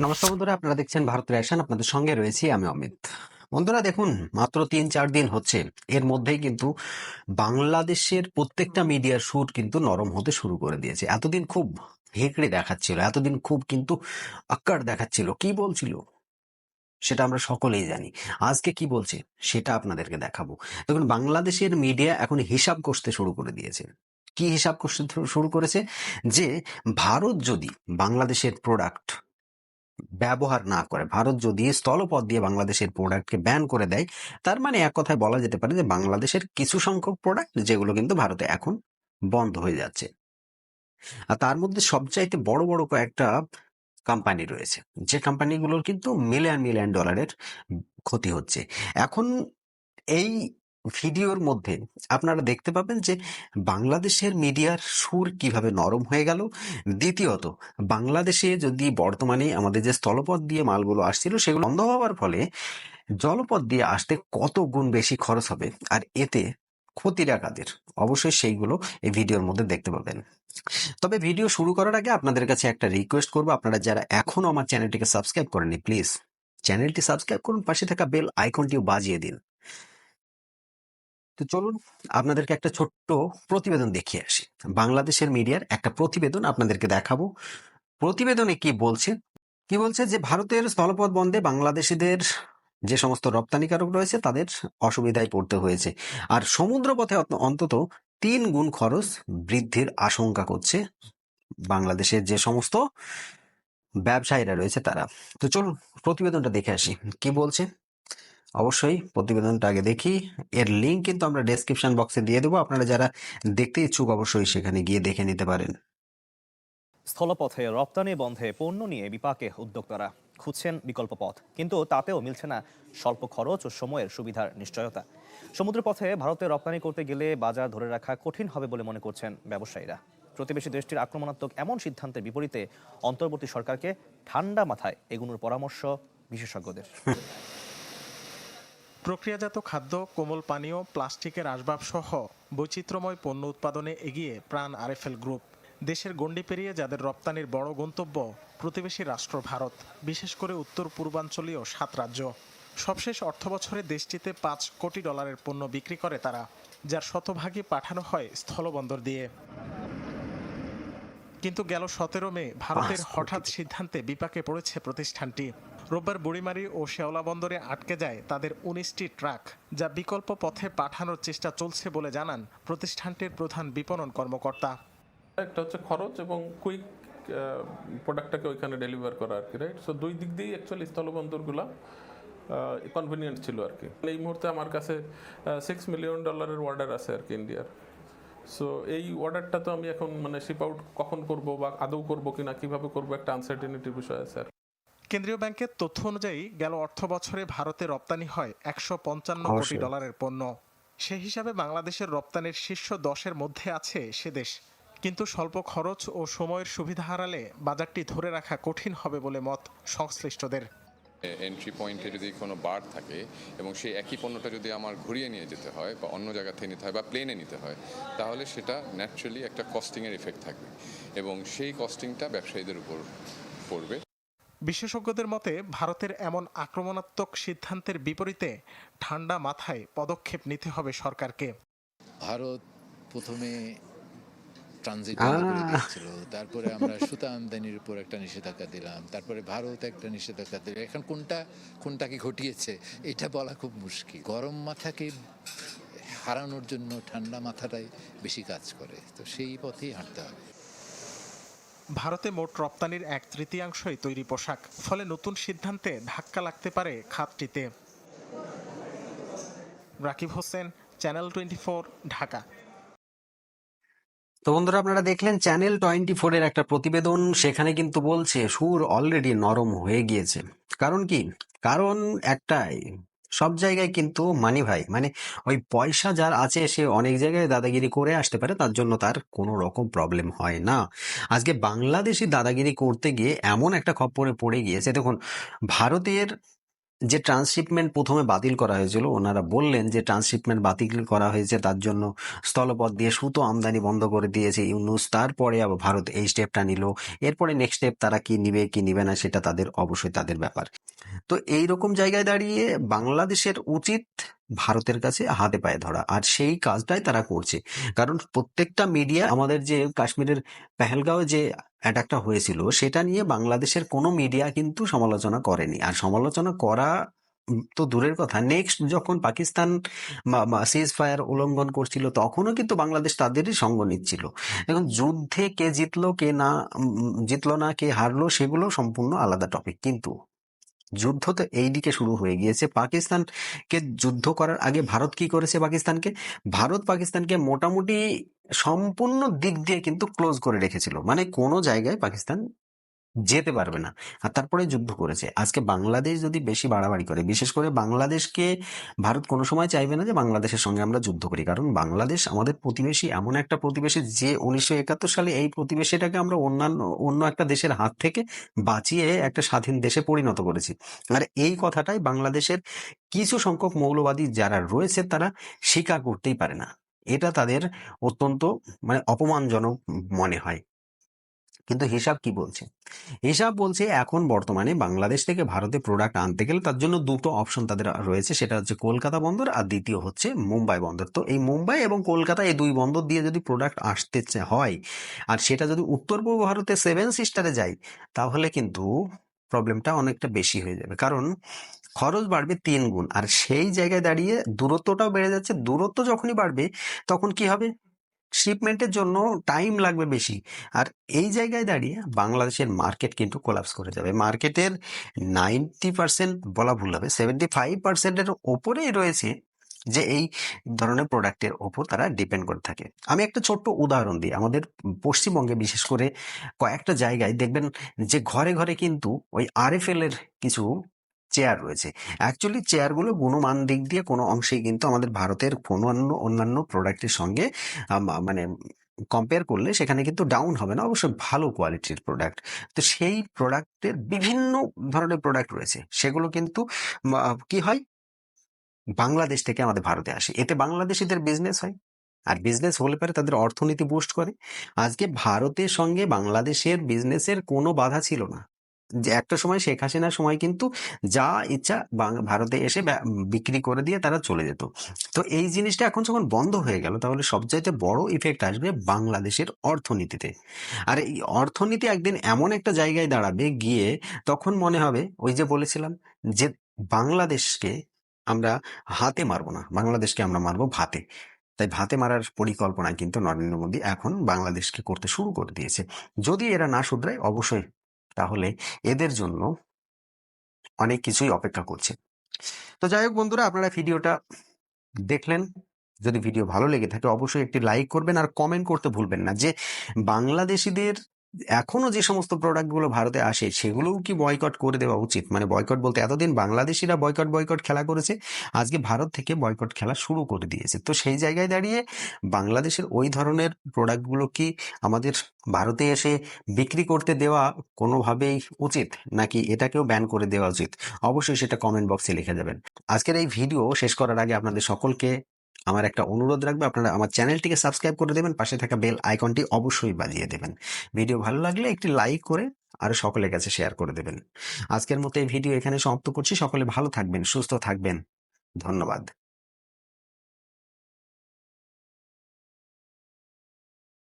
নমস্কার বন্ধুরা, আপনারা দেখছেন ভারত রেশন, আপনাদের সঙ্গে রয়েছি আমি অমিত। বন্ধুরা, দেখুন, মাত্র তিন চার দিন হচ্ছে। এর মধ্যেই কিন্তু বাংলাদেশের প্রত্যেকটা মিডিয়ার সুর কিন্তু নরম হতে শুরু করে দিয়েছে। এতদিন খুব হেঁকড়ে দেখাচ্ছিল, এতদিন খুব কিন্তু আক্কার দেখাচ্ছিল। কি বলছিল? সেটা আমরা সকলেই জানি। আজকে কি বলছে? সেটা আপনাদেরকে দেখাবো। দেখুন, বাংলাদেশের মিডিয়া এখন হিসাব করতে শুরু করে দিয়েছে। কি হিসাব করতে শুরু করেছে? যে ভারত যদি বাংলাদেশের প্রোডাক্ট ব্যবহার না করে। ভারত যদি স্থলপথ দিয়ে বাংলাদেশের প্রোডাক্টকে ব্যান করে দেয়, তার মানে এক কথায় বলা যেতে পারে যে বাংলাদেশের কিছু সংখ্যক প্রোডাক্ট যেগুলো কিন্তু ভারতে এখন বন্ধ হয়ে যাচ্ছে। আর তার মধ্যে সবচাইতে বড় বড় কয়েকটা কোম্পানি রয়েছে। যে কোম্পানিগুলোর কিন্তু মিলিয়ন মিলিয়ন ডলারের ক্ষতি হচ্ছে। এখন এই ভিডিওর মধ্যে আপনারা দেখতে পাবেন যে বাংলাদেশের মিডিয়ার সুর কীভাবে নরম হয়ে গেল। দ্বিতীয়ত, বাংলাদেশে যদি বর্তমানে আমাদের যে স্থলপথ দিয়ে মালগুলো আসছিল সেগুলো বন্ধ হওয়ার ফলে জলপথ দিয়ে আসতে কত গুণ বেশি খরচ হবে আর এতে ক্ষতিটা কাদের? অবশ্যই সেইগুলো এই ভিডিওর মধ্যে দেখতে পাবেন। তবে ভিডিও শুরু করার আগে আপনাদের কাছে একটা রিকোয়েস্ট করব। আপনারা যারা এখনও আমার চ্যানেলটিকে সাবস্ক্রাইব করেননি প্লিজ চ্যানেলটি সাবস্ক্রাইব করুন, পাশে থাকা বেল আইকনটিও বাজিয়ে দিন। তো চলুন আপনাদেরকে একটা ছোট্ট প্রতিবেদন দেখিয়ে আসি। বাংলাদেশের মিডিয়ার একটা প্রতিবেদন আপনাদেরকে দেখাবো। প্রতিবেদনে কি বলছে? কি বলছে যে ভারতের স্থলপথ বন্ধে বাংলাদেশিদের যে সমস্ত রপ্তানিকারক রয়েছে তাদের অসুবিধায় পড়তে হয়েছে। আর সমুদ্রপথে অত- অন্তত তিন গুণ খরচ বৃদ্ধির আশঙ্কা করছে বাংলাদেশের যে সমস্ত ব্যবসায়ীরা রয়েছে তারা। তো চলুন প্রতিবেদনটা দেখে আসি। কি বলছে? অবশ্যই প্রতিবেদনটা আগে দেখি। এর লিঙ্ক কিন্তু আমরা ডেসক্রিপশন বক্সে দিয়ে দেবো। আপনারা যারা দেখতে ইচ্ছুক অবশ্যই সেখানে গিয়ে দেখে নিতে পারেন। স্থলপথে রপ্তানি বন্ধে পণ্য নিয়ে বিপাকে উদ্যোক্তারা। খুঁজছেন বিকল্প পথ কিন্তু তাতেও মিলছে না স্বল্প খরচ ও সময়ের সুবিধার নিশ্চয়তা। সমুদ্রপথে ভারতে রপ্তানি করতে গেলে বাজার ধরে রাখা কঠিন হবে বলে মনে করছেন ব্যবসায়ীরা। প্রতিবেশী দেশটির আক্রমণাত্মক এমন সিদ্ধান্তের বিপরীতে অন্তর্বর্তী সরকারকে ঠান্ডা মাথায় এগুনোর পরামর্শ বিশেষজ্ঞদের। প্রক্রিয়াজাত খাদ্য, কোমল পানীয়, প্লাস্টিকের আসবাবসহ বৈচিত্র্যময় পণ্য উৎপাদনে এগিয়ে প্রাণ আরএফএল গ্রুপ। দেশের গণ্ডি পেরিয়ে যাদের রপ্তানির বড় গন্তব্য, প্রতিবেশী রাষ্ট্র ভারত, বিশেষ করে উত্তর পূর্বাঞ্চলীয় সাত রাজ্য। সবশেষ অর্থবছরে দেশটিতে পাঁচ কোটি ডলারের পণ্য বিক্রি করে তারা, যার শতভাগই পাঠানো হয় স্থলবন্দর দিয়ে। কিন্তু গেল সতেরো মে ভারতের হঠাৎ সিদ্ধান্তে বিপাকে পড়েছে প্রতিষ্ঠানটি। রোববার বুড়িমারি ও শেওলা বন্দরে আটকে যায় তাদের উনিশটি ট্রাক যা বিকল্প পথে পাঠানোর চেষ্টা চলছে বলে জানান প্রতিষ্ঠানটির প্রধান বিপণন কর্মকর্তা। একটা হচ্ছে খরচ এবং কুইক প্রোডাক্টটাকে ওইখানে ডেলিভার করা আর কি রাইট? সো দুই দিক দিয়েই অ্যাকচুয়ালি স্থলবন্দরগুলো কনভিনিয়েন্ট ছিল আর কি। এই মুহূর্তে আমার কাছে সিক্স মিলিয়ন ডলারের অর্ডার আছে আর কি ইন্ডিয়ার সো এই অর্ডারটা তো আমি এখন মানে শিপ আউট কখন করব বা আদৌ করব কিনা কীভাবে করব একটা আনসার্টেনিটির বিষয় আছে আর কেন্দ্রীয় ব্যাংকের তথ্য অনুযায়ী গেল অর্থ বছরে ভারতে রপ্তানি হয় একশো পঞ্চান্ন কোটি ডলারের পণ্য। সে হিসাবে বাংলাদেশের রপ্তানির শীর্ষ দশের মধ্যে আছে সে দেশ। কিন্তু স্বল্প খরচ ও সময়ের সুবিধা হারালে বাজারটি ধরে রাখা কঠিন হবে বলে মত সংশ্লিষ্টদের। এন্ট্রি পয়েন্টে যদি কোনো বার থাকে এবং সেই একই পণ্যটা যদি আমার ঘুরিয়ে নিয়ে যেতে হয় বা অন্য জায়গা থেকে নিতে হয় বা প্লেনে নিতে হয় তাহলে সেটা ন্যাচারালি একটা কস্টিংয়ের ইফেক্ট থাকবে এবং সেই কস্টিংটা ব্যবসায়ীদের উপর পড়বে। বিশেষজ্ঞদের মতে ভারতের এমন আক্রমণাত্মক সিদ্ধান্তের বিপরীতে ঠান্ডা মাথায় পদক্ষেপ নিতে হবে সরকারকে। ভারত প্রথমে ট্রানজিট। দিয়েছিল। তারপরে আমরা সুতা আমদানির উপর একটা নিষেধাজ্ঞা দিলাম। তারপরে ভারত একটা নিষেধাজ্ঞা দিল। এখন কোনটা কোনটাকে ঘটিয়েছে এটা বলা খুব মুশকিল। গরম মাথাকে হারানোর জন্য ঠান্ডা মাথাটাই বেশি কাজ করে। তো সেই পথেই হাঁটতে হবে। ভারতে মোট রপ্তানির এক তৃতীয়াংশই তৈরি পোশাক। ফলে নতুন সিদ্ধান্তে ধাক্কা লাগতে পারে খাতটিতে। Rakib Hossain channel twenty Dhaka. তো বন্ধুরা, আপনারা দেখলেন চ্যানেল টোয়েন্টি ফোরের একটা প্রতিবেদন, সেখানে কিন্তু বলছে, সুর অলরেডি নরম হয়ে গিয়েছে। কারণ কি? কারণ একটাই, সব জায়গায় কিন্তু মানি ভাই মানে ওই পয়সা যার আছে, সে অনেক জায়গায় দাদাগিরি করে আসতে পারে, তার জন্য তার কোনো রকম প্রবলেম হয় না। আজকে বাংলাদেশি দাদাগিরি করতে গিয়ে এমন একটা খপ্পরে পড়ে গিয়েছে, দেখুন, ভারতের যে ট্রান্সশিপমেন্ট প্রথমে বাতিল করা হয়েছিল, ওনারা বললেন যে ট্রান্সশিপমেন্ট বাতিল করা হয়েছে, তার জন্য স্থলপথ দিয়ে সুতো আমদানি বন্ধ করে দিয়েছে ইউনুস। তারপরে আবার ভারত এই স্টেপটা নিল। এরপরে নেক্সট স্টেপ তারা কি নিবে কি নিবে না, সেটা তাদের, অবশ্যই তাদের ব্যাপার। তো এই রকম জায়গায় দাঁড়িয়ে বাংলাদেশের উচিত ভারতের কাছে হাতে পায়ে ধরা। আর সেই কাজটাই তারা করছে। কারণ প্রত্যেকটা মিডিয়া আমাদের যে কাশ্মীরের পেহেলগাঁও যে অ্যাটাকটা হয়েছিল, সেটা নিয়ে বাংলাদেশের কোনো মিডিয়া কিন্তু সমালোচনা করেনি। আর সমালোচনা করা তো দূরের কথা। নেক্সট যখন পাকিস্তান সিজ ফায়ার উল্লঙ্ঘন করছিল, তখনও কিন্তু বাংলাদেশ তাদেরই সঙ্গ নিচ্ছিল। এখন যুদ্ধে কে জিতলো, কে না জিতলো না, কে হারলো, সেগুলো সম্পূর্ণ আলাদা টপিক কিন্তু যুদ্ধ তো এই দিকে শুরু হয়ে গিয়েছে। পাকিস্তানকে যুদ্ধ করার আগে ভারত কি করেছে পাকিস্তানকে? ভারত পাকিস্তানকে মোটামুটি সম্পূর্ণ দিক দিয়ে কিন্তু ক্লোজ করে রেখেছিল। মানে কোনো জায়গায় পাকিস্তান যেতে পারবে না। আর তারপরে যুদ্ধ করেছে। আজকে বাংলাদেশ যদি বেশি বাড়াবাড়ি করে, বিশেষ করে বাংলাদেশকে, ভারত কোনো সময় চাইবে না যে বাংলাদেশের সঙ্গে আমরা যুদ্ধ করি। কারণ বাংলাদেশ আমাদের প্রতিবেশী, এমন একটা প্রতিবেশী যে উনিশশো একাত্তর সালে এই প্রতিবেশীটাকে আমরা অন্যান্য, অন্য একটা দেশের হাত থেকে বাঁচিয়ে একটা স্বাধীন দেশে পরিণত করেছি। আর এই কথাটাই বাংলাদেশের কিছু সংখ্যক মৌলবাদী যারা রয়েছে তারা স্বীকার করতেই পারে না। এটা তাদের অত্যন্ত মানে অপমানজনক মনে হয়। কিন্তু হিসাব কি বলছে? হিসাব বলছে এখন বর্তমানে বাংলাদেশ থেকে ভারতে প্রোডাক্ট আনতে গেলে তার জন্য দুটো অপশন তাদের রয়েছে। সেটা হচ্ছে কলকাতা বন্দর আর দ্বিতীয় হচ্ছে মুম্বাই বন্দর। তো এই মুম্বাই এবং কলকাতা এই দুই বন্দর দিয়ে যদি প্রোডাক্ট আসতে হয় আর সেটা যদি উত্তর পূর্ব ভারতে সেভেন সিস্টারে যায়, তাহলে কিন্তু প্রবলেমটা অনেকটা বেশি হয়ে যাবে। কারণ খরচ বাড়বে তিন গুণ। আর সেই জায়গায় দাঁড়িয়ে দূরত্বটাও বেড়ে যাচ্ছে। দূরত্ব যখনই বাড়বে, তখন কি হবে? শিপমেন্টের জন্য টাইম লাগবে বেশি। আর এই জায়গায় দাঁড়িয়ে বাংলাদেশের মার্কেট কিন্তু কোলাপস করে যাবে। মার্কেটের নাইনটি পার্সেন্ট বলা ভুল হবে সেভেন্টি ফাইভ পার্সেন্টের ওপরেই রয়েছে যে এই ধরনের প্রোডাক্টের ওপর তারা ডিপেন্ড করে থাকে। আমি একটা ছোট্ট উদাহরণ দিই। আমাদের পশ্চিমবঙ্গে বিশেষ করে কয়েকটা জায়গায় দেখবেন যে ঘরে ঘরে কিন্তু ওই আরএফএল এর কিছু চেয়ার রয়েছে। অ্যাকচুয়ালি চেয়ারগুলো গুণমান দিক দিয়ে কোনো অংশেই কিন্তু আমাদের ভারতের কোনো অন্য, অন্যান্য প্রোডাক্টের সঙ্গে মানে কম্পেয়ার করলে সেখানে কিন্তু ডাউন হবে না, অবশ্যই ভালো কোয়ালিটির প্রোডাক্ট তো সেই প্রোডাক্টের বিভিন্ন ধরনের প্রোডাক্ট রয়েছে। সেগুলো কিন্তু কি হয়? বাংলাদেশ থেকে আমাদের ভারতে আসে। এতে বাংলাদেশিদের বিজনেস হয়। আর বিজনেস হলে পারে তাদের অর্থনীতি বুস্ট করে। আজকে ভারতের সঙ্গে বাংলাদেশের বিজনেসের কোনো বাধা ছিল না। যে একটা সময় শেখ হাসিনার সময় কিন্তু যা ইচ্ছা ভারতে এসে বিক্রি করে দিয়ে তারা চলে যেত। তো এই জিনিসটা এখন যখন বন্ধ হয়ে গেল, তাহলে সবচাইতে বড় ইফেক্ট আসবে বাংলাদেশের অর্থনীতিতে। আর এই অর্থনীতি একদিন এমন একটা জায়গায় দাঁড়াবে গিয়ে তখন মনে হবে, ওই যে বলেছিলাম যে বাংলাদেশকে আমরা হাতে মারবো না, বাংলাদেশকে আমরা মারবো ভাতে। তাই ভাতে মারার পরিকল্পনা কিন্তু নরেন্দ্র মোদী এখন বাংলাদেশকে করতে শুরু করে দিয়েছে। যদি এরা না শুধরায়, অবশ্যই তাহলে এদের জন্য অনেক কিছুই অপেক্ষা করছে। তো যাই হোক বন্ধুরা, আপনারা ভিডিওটা দেখলেন। যদি ভিডিও ভালো লেগে থাকে, অবশ্যই একটি লাইক করবেন আর কমেন্ট করতে ভুলবেন না যে বাংলাদেশিদের এখনও যে সমস্ত প্রোডাক্টগুলো ভারতে আসে, সেগুলোও কি বয়কট করে দেওয়া উচিত? মানে বয়কট বলতে এতদিন বাংলাদেশিরা বয়কট বয়কট খেলা করেছে, আজকে ভারত থেকে বয়কট খেলা শুরু করে দিয়েছে। তো সেই জায়গায় দাঁড়িয়ে বাংলাদেশের ওই ধরনের প্রোডাক্টগুলো কি আমাদের ভারতে এসে বিক্রি করতে দেওয়া কোনোভাবেই উচিত? নাকি এটাকেও ব্যান করে দেওয়া উচিত? অবশ্যই সেটা কমেন্ট বক্সে লিখে যাবেন। আজকের এই ভিডিও শেষ করার আগে আপনাদের সকলকে আমার একটা অনুরোধ রাখবে, আপনারা আমার চ্যানেলটিকে সাবস্ক্রাইব করে দেবেন, পাশে থাকা বেল আইকনটি অবশ্যই বাজিয়ে দেবেন। ভিডিও ভালো লাগলে একটি লাইক করে আরও সকলের কাছে শেয়ার করে দেবেন। আজকের মতো এই ভিডিও এখানে সমাপ্ত করছি, সকলে ভালো থাকবেন, সুস্থ থাকবেন। ধন্যবাদ।